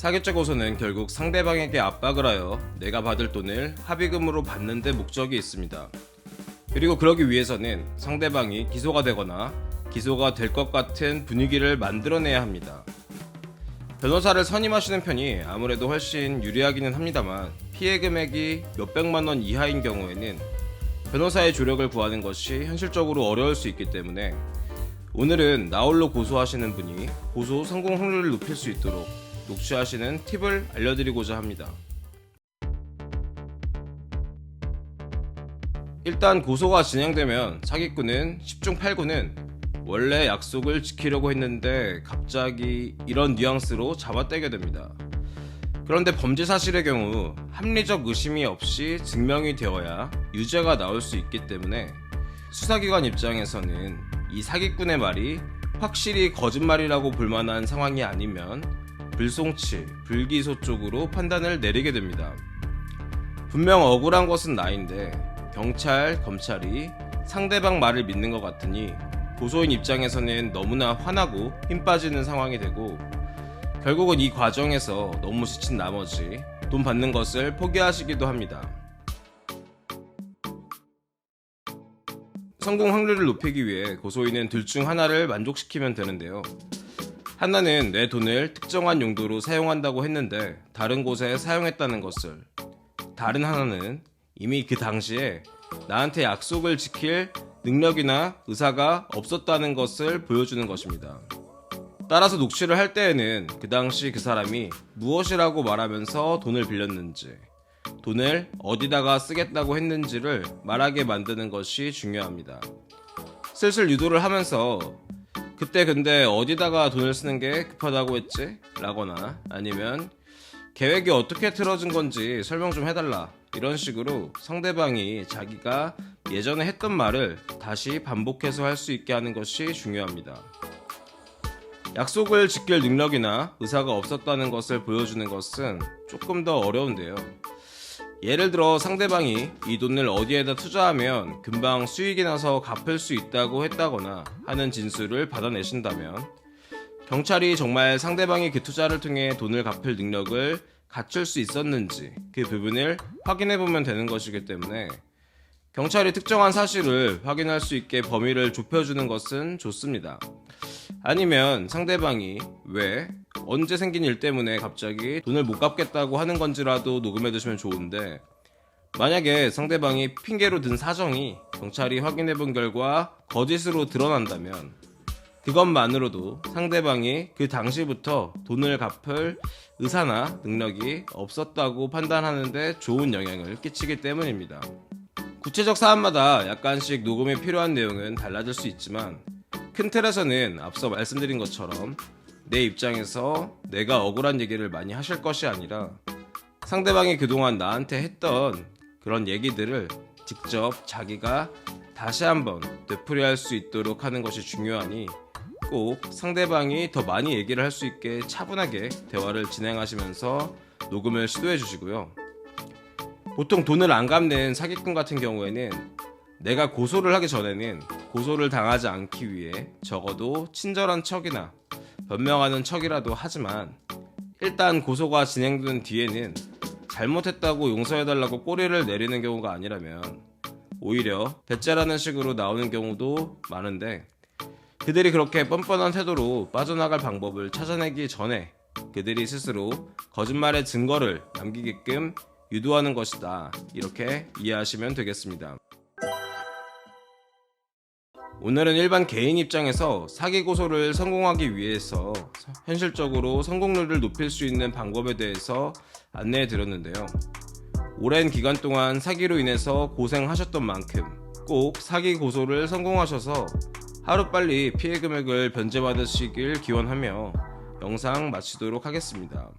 사기죄 고소는 결국 상대방에게 압박을 하여 내가 받을 돈을 합의금으로 받는 데 목적이 있습니다. 그리고 그러기 위해서는 상대방이 기소가 되거나 기소가 될 것 같은 분위기를 만들어내야 합니다. 변호사를 선임하시는 편이 아무래도 훨씬 유리하기는 합니다만 피해 금액이 몇백만 원 이하인 경우에는 변호사의 조력을 구하는 것이 현실적으로 어려울 수 있기 때문에 오늘은 나홀로 고소하시는 분이 고소 성공 확률을 높일 수 있도록 녹취하시는 팁을 알려드리고자 합니다. 일단 고소가 진행되면 사기꾼은 10중 8구는 원래 약속을 지키려고 했는데 갑자기 이런 뉘앙스로 잡아떼게 됩니다. 그런데 범죄 사실의 경우 합리적 의심이 없이 증명이 되어야 유죄가 나올 수 있기 때문에 수사기관 입장에서는 이 사기꾼의 말이 확실히 거짓말이라고 볼 만한 상황이 아니면 불송치, 불기소 쪽으로 판단을 내리게 됩니다. 분명 억울한 것은 나인데 경찰, 검찰이 상대방 말을 믿는 것 같으니 고소인 입장에서는 너무나 화나고 힘 빠지는 상황이 되고 결국은 이 과정에서 너무 지친 나머지 돈 받는 것을 포기하시기도 합니다. 성공 확률을 높이기 위해 고소인은 둘 중 하나를 만족시키면 되는데요. 하나는 내 돈을 특정한 용도로 사용한다고 했는데 다른 곳에 사용했다는 것을 다른 하나는 이미 그 당시에 나한테 약속을 지킬 능력이나 의사가 없었다는 것을 보여주는 것입니다. 따라서 녹취를 할 때에는 그 당시 그 사람이 무엇이라고 말하면서 돈을 빌렸는지, 돈을 어디다가 쓰겠다고 했는지를 말하게 만드는 것이 중요합니다. 슬슬 유도를 하면서 그때 근데 어디다가 돈을 쓰는 게 급하다고 했지? 라거나 아니면 계획이 어떻게 틀어진 건지 설명 좀 해달라. 이런 식으로 상대방이 자기가 예전에 했던 말을 다시 반복해서 할 수 있게 하는 것이 중요합니다. 약속을 지킬 능력이나 의사가 없었다는 것을 보여주는 것은 조금 더 어려운데요. 예를 들어 상대방이 이 돈을 어디에다 투자하면 금방 수익이 나서 갚을 수 있다고 했다거나 하는 진술을 받아내신다면 경찰이 정말 상대방이 그 투자를 통해 돈을 갚을 능력을 갖출 수 있었는지 그 부분을 확인해 보면 되는 것이기 때문에 경찰이 특정한 사실을 확인할 수 있게 범위를 좁혀주는 것은 좋습니다. 아니면 상대방이 왜 언제 생긴 일 때문에 갑자기 돈을 못 갚겠다고 하는 건지라도 녹음해 두시면 좋은데 만약에 상대방이 핑계로 든 사정이 경찰이 확인해 본 결과 거짓으로 드러난다면 그것만으로도 상대방이 그 당시부터 돈을 갚을 의사나 능력이 없었다고 판단하는데 좋은 영향을 끼치기 때문입니다. 구체적 사안마다 약간씩 녹음에 필요한 내용은 달라질 수 있지만 큰 틀에서는 앞서 말씀드린 것처럼 내 입장에서 내가 억울한 얘기를 많이 하실 것이 아니라 상대방이 그동안 나한테 했던 그런 얘기들을 직접 자기가 다시 한번 되풀이할 수 있도록 하는 것이 중요하니 꼭 상대방이 더 많이 얘기를 할 수 있게 차분하게 대화를 진행하시면서 녹음을 시도해 주시고요. 보통 돈을 안 갚는 사기꾼 같은 경우에는 내가 고소를 하기 전에는 고소를 당하지 않기 위해 적어도 친절한 척이나 변명하는 척이라도 하지만 일단 고소가 진행된 뒤에는 잘못했다고 용서해달라고 꼬리를 내리는 경우가 아니라면 오히려 배째라는 식으로 나오는 경우도 많은데 그들이 그렇게 뻔뻔한 태도로 빠져나갈 방법을 찾아내기 전에 그들이 스스로 거짓말의 증거를 남기게끔 유도하는 것이다. 이렇게 이해하시면 되겠습니다. 오늘은 일반 개인 입장에서 사기 고소를 성공하기 위해서 현실적으로 성공률을 높일 수 있는 방법에 대해서 안내해 드렸는데요. 오랜 기간 동안 사기로 인해서 고생하셨던 만큼 꼭 사기 고소를 성공하셔서 하루빨리 피해 금액을 변제받으시길 기원하며 영상 마치도록 하겠습니다.